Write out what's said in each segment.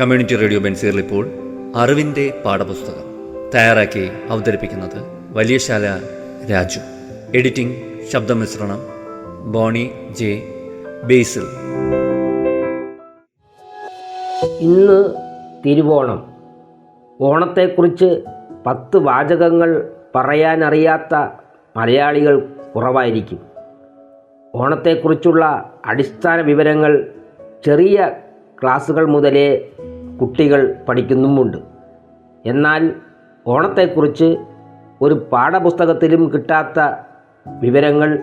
Community radio ബെൻസീറിൽ ഇപ്പോൾ അറിവിന്റെ പാഠപുസ്തകം തയ്യാറാക്കി അവതരിപ്പിക്കുന്നത് വലിയശാല രാജു. എഡിറ്റിംഗ് ശബ്ദമിശ്രണം ബോണി ജെ ബേസിൽ. ഇന്ന് തിരുവോണം. ഓണത്തെക്കുറിച്ച് പത്ത് വാചകങ്ങൾ പറയാനറിയാത്ത മലയാളികൾ കുറവായിരിക്കും. ഓണത്തെക്കുറിച്ചുള്ള അടിസ്ഥാന വിവരങ്ങൾ ചെറിയ ക്ലാസ്സുകൾ മുതലേ കുട്ടികൾ പഠിക്കുന്നുമുണ്ട്. എന്നാൽ ഓണത്തെക്കുറിച്ച് ഒരു പാഠപുസ്തകത്തിലും കിട്ടാത്ത വിവരങ്ങൾ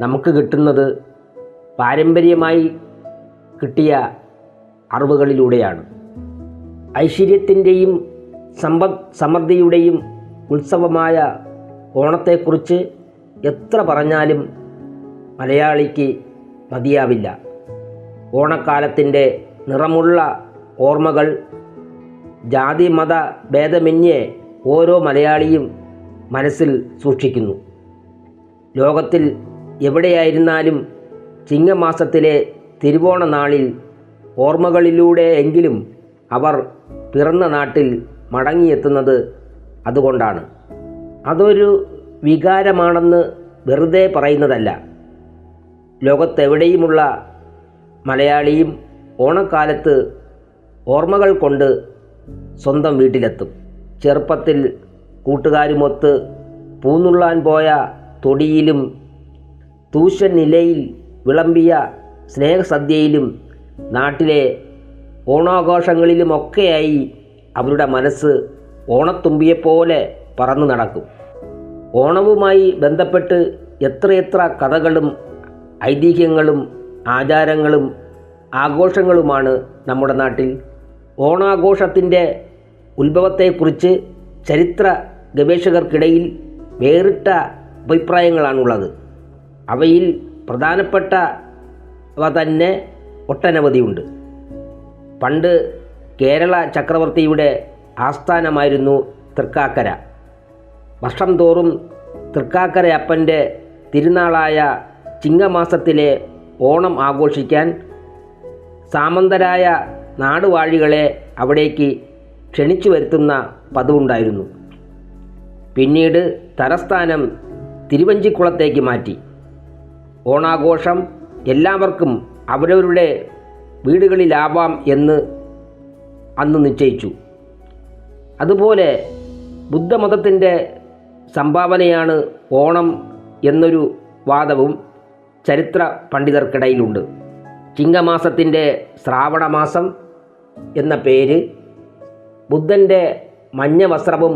നമുക്ക് കിട്ടുന്നത് പാരമ്പര്യമായി കിട്ടിയ അറിവുകളിലൂടെയാണ്. ഐശ്വര്യത്തിന്റെയും സമ്പദ് സമൃദ്ധിയുടെയും ഉത്സവമായ ഓണത്തെക്കുറിച്ച് എത്ര പറഞ്ഞാലും മലയാളിക്ക് മതിയാവില്ല. ഓണക്കാലത്തിന്റെ നിറമുള്ള ഓർമ്മകൾ ജാതി മത ഭേദമന്യേ ഓരോ മലയാളിയും മനസ്സിൽ സൂക്ഷിക്കുന്നു. ലോകത്തിൽ എവിടെയായിരുന്നാലും ചിങ്ങമാസത്തിലെ തിരുവോണ നാളിൽ ഓർമ്മകളിലൂടെ എങ്കിലും അവർ പിറന്ന നാട്ടിൽ മടങ്ങിയെത്തുന്നത് അതുകൊണ്ടാണ്. അതൊരു വികാരമാണെന്ന് വെറുതെ പറയുന്നതല്ല. ലോകത്തെവിടെയുമുള്ള മലയാളിയും ഓണക്കാലത്ത് ഓർമ്മകൾ കൊണ്ട് സ്വന്തം വീട്ടിലെത്തും. ചെറുപ്പത്തിൽ കൂട്ടുകാരുമൊത്ത് പൂന്നുള്ളാൻ പോയ തൊടിയിലും തൂശൻ നിലയിൽ വിളമ്പിയ സ്നേഹസദ്യയിലും നാട്ടിലെ ഓണാഘോഷങ്ങളിലുമൊക്കെയായി അവരുടെ മനസ്സ് ഓണത്തുമ്പിയെപ്പോലെ പറന്നു നടക്കും. ഓണവുമായി ബന്ധപ്പെട്ട് എത്രയെത്ര കഥകളും ഐതിഹ്യങ്ങളും ആചാരങ്ങളും ആഘോഷങ്ങളുമാണ് നമ്മുടെ നാട്ടിൽ. ഓണാഘോഷത്തിന്റെ ഉത്ഭവത്തെക്കുറിച്ച് ചരിത്ര ഗവേഷകർക്കിടയിൽ വേറിട്ട അഭിപ്രായങ്ങളാണുള്ളത്. അവയിൽ പ്രധാനപ്പെട്ടവ തന്നെ ഒട്ടനവധിയുണ്ട്. പണ്ട് കേരള ചക്രവർത്തിയുടെ ആസ്ഥാനമായിരുന്നു തൃക്കാക്കര. വർഷം തോറും തൃക്കാക്കര അപ്പന്റെ തിരുനാളായ ചിങ്ങമാസത്തിലെ ഓണം ആഘോഷിക്കാൻ സാമന്തരായ നാടുവാഴികളെ അവിടേക്ക് ക്ഷണിച്ചു വരുത്തുന്ന പതിവുണ്ടായിരുന്നു. പിന്നീട് തലസ്ഥാനം തിരുവഞ്ചിക്കുളത്തേക്ക് മാറ്റി. ഓണാഘോഷം എല്ലാവർക്കും അവരവരുടെ വീടുകളിലാവാം എന്ന് അന്ന് നിശ്ചയിച്ചു. അതുപോലെ ബുദ്ധമതത്തിന്റെ സംഭാവനയാണ് ഓണം എന്നൊരു വാദവും ചരിത്ര പണ്ഡിതർക്കിടയിലുണ്ട്. ചിങ്ങമാസത്തിന്റെ ശ്രാവണമാസം എന്ന പേര് ബുദ്ധന്റെ മഞ്ഞ വസ്ത്രവും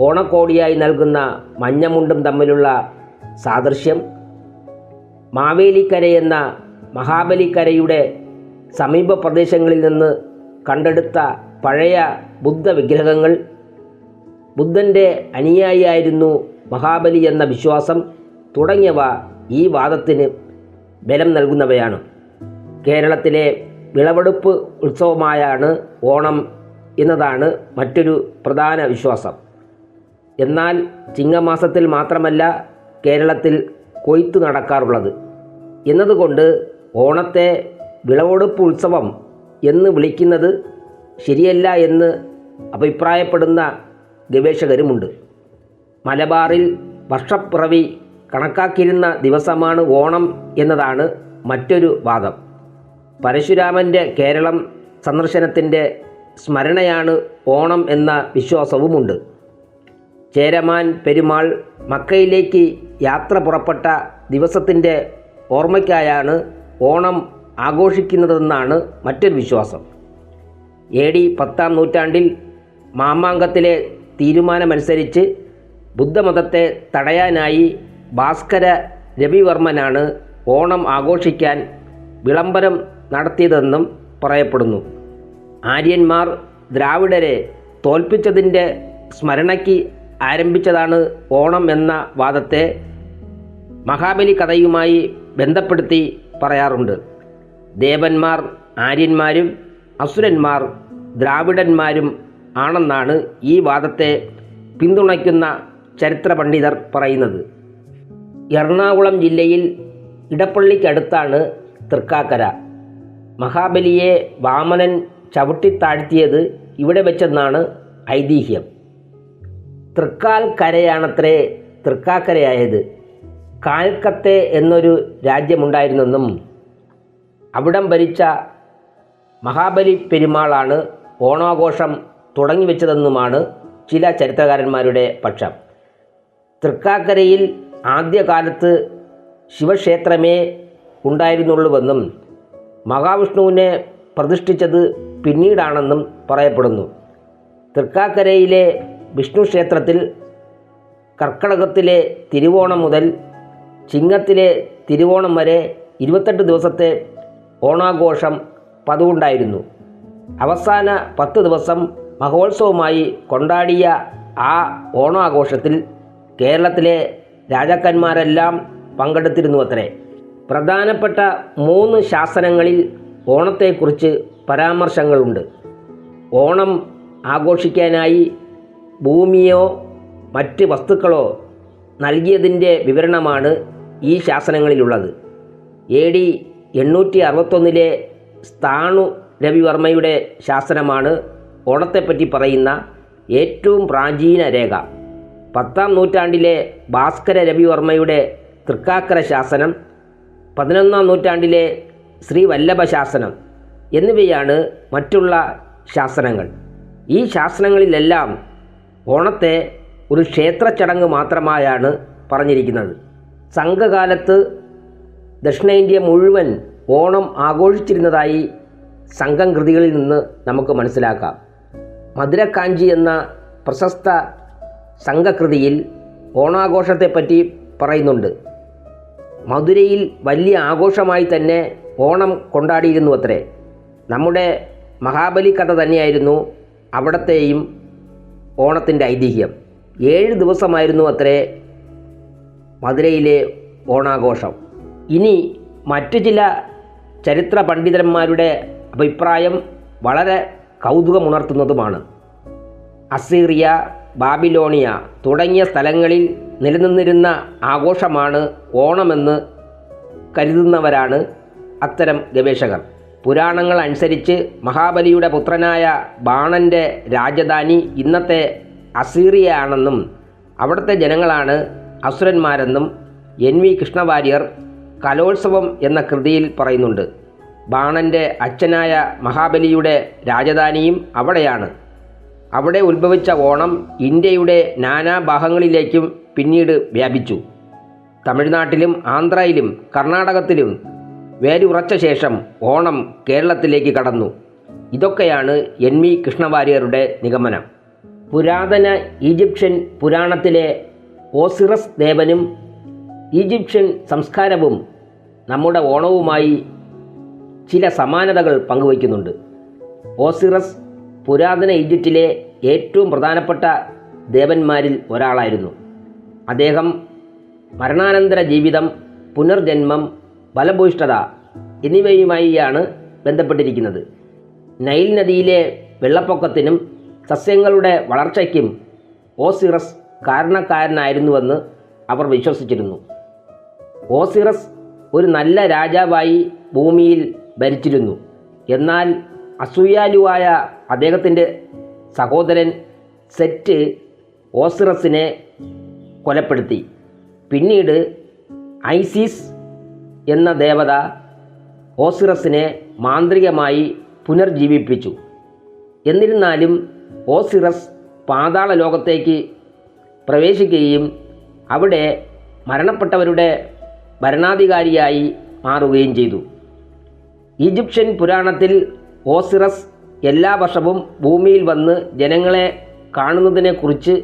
ഓണക്കോടിയായി നൽകുന്ന മഞ്ഞമുണ്ടും തമ്മിലുള്ള സാദൃശ്യം മാവേലിക്കരയെന്ന മഹാബലിക്കരയുടെ സമീപ പ്രദേശങ്ങളിൽ നിന്ന് കണ്ടെടുത്ത പഴയ ബുദ്ധ വിഗ്രഹങ്ങൾ ബുദ്ധന്റെ അനുയായിയായിരുന്നു മഹാബലി എന്ന വിശ്വാസം തുടങ്ങിയവ ഈ വാദത്തിന് ബലം നൽകുന്നവയാണ്. കേരളത്തിലെ വിളവെടുപ്പ് ഉത്സവമായാണ് ഓണം എന്നതാണ് മറ്റൊരു പ്രധാന വിശ്വാസം. എന്നാൽ ചിങ്ങമാസത്തിൽ മാത്രമല്ല കേരളത്തിൽ കൊയ്ത്ത് നടക്കാറുള്ളത്. എന്നതുകൊണ്ട് ഓണത്തെ വിളവെടുപ്പ് ഉത്സവം എന്ന് വിളിക്കുന്നത് ശരിയല്ല എന്ന് അഭിപ്രായപ്പെടുന്ന ഗവേഷകരുമുണ്ട്. മലബാറിൽ വർഷപ്പിറവി കണക്കാക്കിയിരുന്ന ദിവസമാണ് ഓണം എന്നതാണ് മറ്റൊരു വാദം. പരശുരാമന്റെ കേരളം സന്ദർശനത്തിന്റെ സ്മരണയാണ് ഓണം എന്ന വിശ്വാസവുമുണ്ട്. ചേരമാൻ പെരുമാൾ മക്കയിലേക്ക് യാത്ര പുറപ്പെട്ട ദിവസത്തിന്റെ ഓർമ്മയ്ക്കായാണ് ഓണം ആഘോഷിക്കുന്നതെന്നാണ് മറ്റൊരു വിശ്വാസം. എ ഡി പത്താം നൂറ്റാണ്ടിൽ മാമാങ്കത്തിലെ തീരുമാനമനുസരിച്ച് ബുദ്ധമതത്തെ തടയാനായി ഭാസ്കര രവിവർമ്മനാണ് ഓണം ആഘോഷിക്കാൻ വിളംബരം നടത്തിയതെന്നും പറയപ്പെടുന്നു. ആര്യന്മാർ ദ്രാവിഡരെ തോൽപ്പിച്ചതിന്റെ സ്മരണയ്ക്ക് ആരംഭിച്ചതാണ് ഓണം എന്ന വാദത്തെ മഹാബലി കഥയുമായി ബന്ധപ്പെടുത്തി പറയാറുണ്ട്. ദേവന്മാർ ആര്യന്മാരും അസുരന്മാർ ദ്രാവിഡന്മാരും ആണെന്നാണ് ഈ വാദത്തെ പിന്തുണയ്ക്കുന്ന ചരിത്ര പണ്ഡിതർ പറയുന്നത്. എറണാകുളം ജില്ലയിൽ ഇടപ്പള്ളിക്കടുത്താണ് തൃക്കാക്കര. മഹാബലിയെ വാമനൻ ചവിട്ടിത്താഴ്ത്തിയത് ഇവിടെ വെച്ചെന്നാണ് ഐതിഹ്യം. തൃക്കാൽ കരയാണത്രേ തൃക്കാക്കരയായത്. കാൽക്കത്തെ എന്നൊരു രാജ്യമുണ്ടായിരുന്നെന്നും അവിടം ഭരിച്ച മഹാബലി പെരുമാളാണ് ഓണാഘോഷം തുടങ്ങിവെച്ചതെന്നുമാണ് ചില ചരിത്രകാരന്മാരുടെ പക്ഷം. തൃക്കാക്കരയിൽ ആദ്യകാലത്ത് ശിവക്ഷേത്രമേ ഉണ്ടായിരുന്നുള്ളൂവെന്നും മഹാവിഷ്ണുവിനെ പ്രതിഷ്ഠിച്ചത് പിന്നീടാണെന്നും പറയപ്പെടുന്നു. തൃക്കാക്കരയിലെ വിഷ്ണു ക്ഷേത്രത്തിൽ കർക്കടകത്തിലെ തിരുവോണം മുതൽ ചിങ്ങത്തിലെ തിരുവോണം വരെ ഇരുപത്തെട്ട് ദിവസത്തെ ഓണാഘോഷം പതിവുണ്ടായിരുന്നു. അവസാന പത്ത് ദിവസം മഹോത്സവമായി കൊണ്ടാടിയ ആ ഓണാഘോഷത്തിൽ കേരളത്തിലെ രാജാക്കന്മാരെല്ലാം പങ്കെടുത്തിരുന്നു അത്രേ പ്രധാനപ്പെട്ട മൂന്ന് ശാസനങ്ങളിൽ ഓണത്തെക്കുറിച്ച് പരാമർശങ്ങളുണ്ട്. ഓണം ആഘോഷിക്കാനായി ഭൂമിയോ മറ്റ് വസ്തുക്കളോ നൽകിയതിന്റെ വിവരണമാണ് ഈ ശാസനങ്ങളിലുള്ളത്. എ ഡി എണ്ണൂറ്റി അറുപത്തൊന്നിലെ സ്ഥാണു രവിവർമ്മയുടെ ശാസനമാണ് ഓണത്തെപ്പറ്റി പറയുന്ന ഏറ്റവും പ്രാചീന രേഖ. പത്താം നൂറ്റാണ്ടിലെ ഭാസ്കര രവിവർമ്മയുടെ തൃക്കാക്കര ശാസനം പതിനൊന്നാം നൂറ്റാണ്ടിലെ ശ്രീ വല്ലഭ ശാസനം എന്നിവയാണ് മറ്റുള്ള ശാസനങ്ങൾ. ഈ ശാസനങ്ങളിലെല്ലാം ഓണത്തെ ഒരു ക്ഷേത്ര ചടങ്ങ് മാത്രമായാണ് പറഞ്ഞിരിക്കുന്നത്. സംഘകാലത്ത് ദക്ഷിണേന്ത്യ മുഴുവൻ ഓണം ആഘോഷിച്ചിരുന്നതായി സംഘം കൃതികളിൽ നിന്ന് നമുക്ക് മനസ്സിലാക്കാം. മധുരക്കാഞ്ചി എന്ന പ്രശസ്ത സംഘകൃതിയിൽ ഓണാഘോഷത്തെപ്പറ്റി പറയുന്നുണ്ട്. മധുരയിൽ വലിയ ആഘോഷമായി തന്നെ ഓണം കൊണ്ടാടിയിരുന്നു അത്രേ. നമ്മുടെ മഹാബലി കഥ തന്നെയായിരുന്നു അവിടത്തെയും ഓണത്തിന്റെ ഐതിഹ്യം. ഏഴ് ദിവസമായിരുന്നു അത്രേ മധുരയിലെ ഓണാഘോഷം. ഇനി മറ്റു ചില ചരിത്ര പണ്ഡിതന്മാരുടെ അഭിപ്രായം വളരെ കൗതുകമുണർത്തുന്നതുമാണ്. അസീറിയ ബാബിലോണിയ തുടങ്ങിയ സ്ഥലങ്ങളിൽ നിലനിന്നിരുന്ന ആഘോഷമാണ് ഓണമെന്ന് കരുതുന്നവരാണ് അത്തരം ഗവേഷകർ. പുരാണങ്ങൾ അനുസരിച്ച് മഹാബലിയുടെ പുത്രനായ ബാണന്റെ രാജധാനി ഇന്നത്തെ അസീറിയ ആണെന്നും അവിടുത്തെ ജനങ്ങളാണ് അസുരന്മാരെന്നും എൻ വി കൃഷ്ണവാര്യർ കലോത്സവം എന്ന കൃതിയിൽ പറയുന്നുണ്ട്. ബാണന്റെ അച്ഛനായ മഹാബലിയുടെ രാജധാനിയും അവിടെയാണ്. അവിടെ ഉത്ഭവിച്ച ഓണം ഇന്ത്യയുടെ നാനാഭാഗങ്ങളിലേക്കും പിന്നീട് വ്യാപിച്ചു. തമിഴ്നാട്ടിലും ആന്ധ്രയിലും കർണാടകത്തിലും വേരുറച്ച ശേഷം ഓണം കേരളത്തിലേക്ക് കടന്നു. ഇതൊക്കെയാണ് എൻ വി കൃഷ്ണവാര്യരുടെ നിഗമനം. പുരാതന ഈജിപ്ഷ്യൻ പുരാണത്തിലെ ഓസിറസ് ദേവനും ഈജിപ്ഷ്യൻ സംസ്കാരവും നമ്മുടെ ഓണവുമായി ചില സമാനതകൾ പങ്കുവയ്ക്കുന്നുണ്ട്. ഓസിറസ് പുരാതന ഈജിപ്തിലെ ഏറ്റവും പ്രധാനപ്പെട്ട ദേവന്മാരിൽ ഒരാളായിരുന്നു. അദ്ദേഹം മരണാനന്തര ജീവിതം പുനർജന്മം ബലഭൂഷ്ഠത എന്നിവയുമായിയാണ് ബന്ധപ്പെട്ടിരിക്കുന്നത്. നൈൽ നദിയിലെ വെള്ളപ്പൊക്കത്തിനും സസ്യങ്ങളുടെ വളർച്ചയ്ക്കും ഓസിറസ് കാരണക്കാരനായിരുന്നുവെന്ന് അവർ വിശ്വസിച്ചിരുന്നു. ഓസിറസ് ഒരു നല്ല രാജാവായി ഭൂമിയിൽ ഭരിച്ചിരുന്നു. എന്നാൽ അസൂയാലുവായ അദ്ദേഹത്തിന്റെ സഹോദരൻ സെറ്റ് ഓസിറസിനെ കൊലപ്പെടുത്തി. പിന്നീട് ഐസിസ് എന്ന ദേവത ഓസിറസിനെ മാന്ത്രികമായി പുനർജീവിപ്പിച്ചു. എന്നിരുന്നാലും ഓസിറസ് പാതാള ലോകത്തേക്ക് പ്രവേശിക്കുകയും അവിടെ മരണപ്പെട്ടവരുടെ ഭരണാധികാരിയായി മാറുകയും ചെയ്തു. ഈജിപ്ഷ്യൻ പുരാണത്തിൽ ഓസിറസ് എല്ലാ വർഷവും ഭൂമിയിൽ വന്ന് ജനങ്ങളെ കാണുന്നതിനെക്കുറിച്ച്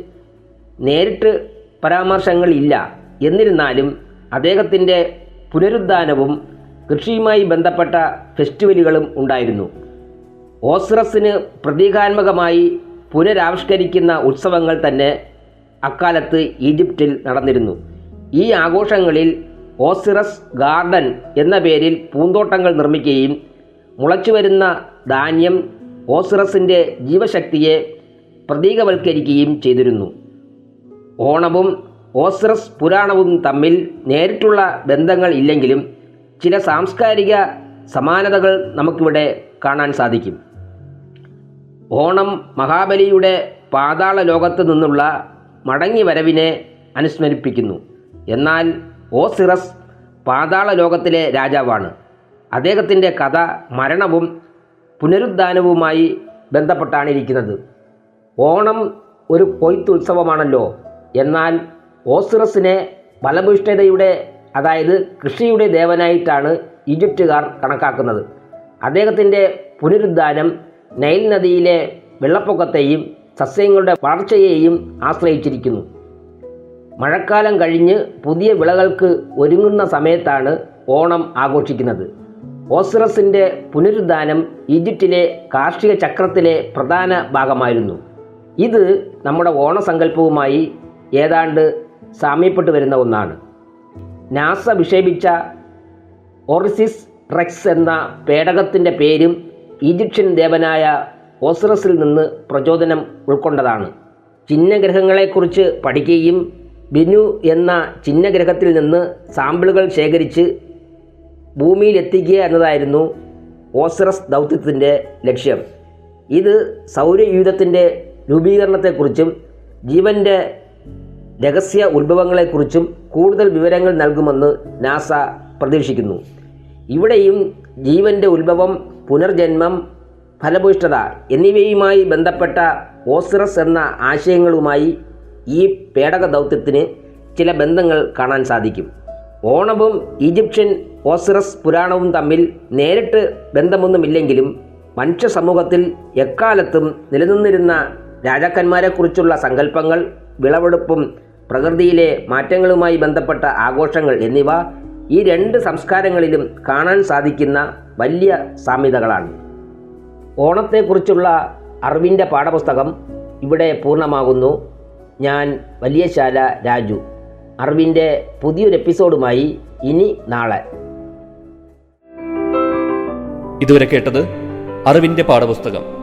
നേരിട്ട് പരാമർശങ്ങളില്ല എന്നിരുന്നാലും അദ്ദേഹത്തിന്റെ പുനരുദ്ധാനവും കൃഷിയുമായി ബന്ധപ്പെട്ട ഫെസ്റ്റിവലുകളും ഉണ്ടായിരുന്നു. ഓസിറസിന് പ്രതീകാത്മകമായി പുനരാവിഷ്കരിക്കുന്ന ഉത്സവങ്ങൾ തന്നെ അക്കാലത്ത് ഈജിപ്തിൽ നടന്നിരുന്നു. ഈ ആഘോഷങ്ങളിൽ ഓസിറസ് ഗാർഡൻ എന്ന പേരിൽ പൂന്തോട്ടങ്ങൾ നിർമ്മിക്കുകയും മുളച്ചുവരുന്ന ധാന്യം ഓസിറസിന്റെ ജീവശക്തിയെ പ്രതീകവൽക്കരിക്കുകയും ചെയ്തിരുന്നു. ഓണവും ഓസിറസ് പുരാണവും തമ്മിൽ നേരിട്ടുള്ള ബന്ധങ്ങൾ ഇല്ലെങ്കിലും ചില സാംസ്കാരിക സമാനതകൾ നമുക്കിവിടെ കാണാൻ സാധിക്കും. ഓണം മഹാബലിയുടെ പാതാള ലോകത്ത് നിന്നുള്ള മടങ്ങി വരവിനെ അനുസ്മരിപ്പിക്കുന്നു. എന്നാൽ ഓസിറസ് പാതാള ലോകത്തിലെ രാജാവാണ്. അദ്ദേഹത്തിന്റെ കഥ മരണവും പുനരുദ്ധാനവുമായി ബന്ധപ്പെട്ടാണ് ഇരിക്കുന്നത് ഓണം ഒരു കൊയ്ത്തുത്സവമാണല്ലോ എന്നാൽ ഓസിറസിനെ ഫലഭൂഷ്ഠതയുടെ അതായത് കൃഷിയുടെ ദേവനായിട്ടാണ് ഈജിപ്തുകാർ കണക്കാക്കുന്നത്. അദ്ദേഹത്തിന്റെ പുനരുദ്ധാനം നൈൽ നദിയിലെ വെള്ളപ്പൊക്കത്തെയും സസ്യങ്ങളുടെ വളർച്ചയെയും ആശ്രയിച്ചിരിക്കുന്നു. മഴക്കാലം കഴിഞ്ഞ് പുതിയ വിളകൾക്ക് ഒരുങ്ങുന്ന സമയത്താണ് ഓണം ആഘോഷിക്കുന്നത്. ഓസിറസിന്റെ പുനരുദ്ധാനം ഈജിപ്തിലെ കാർഷിക ചക്രത്തിലെ പ്രധാന ഭാഗമായിരുന്നു. ഇത് നമ്മുടെ ഓണസങ്കല്പവുമായി ഏതാണ്ട് സാമ്യപ്പെട്ടു വരുന്ന ഒന്നാണ്. നാസ വിക്ഷേപിച്ച ഓറിസിസ് റെക്സ് എന്ന പേടകത്തിന്റെ പേരും ഈജിപ്ഷ്യൻ ദേവനായ ഓസിറസിൽ നിന്ന് പ്രചോദനം ഉൾക്കൊണ്ടതാണ്. ചിഹ്നഗ്രഹങ്ങളെക്കുറിച്ച് പഠിക്കുകയും ബിനു എന്ന ചിഹ്നഗ്രഹത്തിൽ നിന്ന് സാമ്പിളുകൾ ശേഖരിച്ച് ഭൂമിയിലെത്തിക്കുക എന്നതായിരുന്നു ഓസറസ് ദൗത്യത്തിന്റെ ലക്ഷ്യം. ഇത് സൗരയൂഥത്തിന്റെ രൂപീകരണത്തെക്കുറിച്ചും ജീവന്റെ രഹസ്യ ഉത്ഭവങ്ങളെക്കുറിച്ചും കൂടുതൽ വിവരങ്ങൾ നൽകുമെന്ന് നാസ പ്രതീക്ഷിക്കുന്നു. ഇവിടെയും ജീവന്റെ ഉത്ഭവം പുനർജന്മം ഫലഭൂഷ്ഠത എന്നിവയുമായി ബന്ധപ്പെട്ട ഓസറസ് എന്ന ആശയങ്ങളുമായി ഈ പേടക ദൗത്യത്തിന് ചില ബന്ധങ്ങൾ കാണാൻ സാധിക്കും. ഓണവും ഈജിപ്ഷ്യൻ ഓസിറസ് പുരാണവും തമ്മിൽ നേരിട്ട് ബന്ധമൊന്നുമില്ലെങ്കിലും മനുഷ്യ സമൂഹത്തിൽ എക്കാലത്തും നിലനിന്നിരുന്ന രാജാക്കന്മാരെക്കുറിച്ചുള്ള സങ്കല്പങ്ങൾ വിളവെടുപ്പും പ്രകൃതിയിലെ മാറ്റങ്ങളുമായി ബന്ധപ്പെട്ട ആഘോഷങ്ങൾ എന്നിവ ഈ രണ്ട് സംസ്കാരങ്ങളിലും കാണാൻ സാധിക്കുന്ന വലിയ സാമ്യതകളാണ്. ഓണത്തെക്കുറിച്ചുള്ള അറിവിന്റെ പാഠപുസ്തകം ഇവിടെ പൂർണമാകുന്നു. ഞാൻ വലിയശാല രാജു. അറിവിന്റെ പുതിയൊരു എപ്പിസോഡുമായി ഇനി നാളെ. ഇതുവരെ കേട്ടത് അറിവിന്റെ പാഠപുസ്തകം.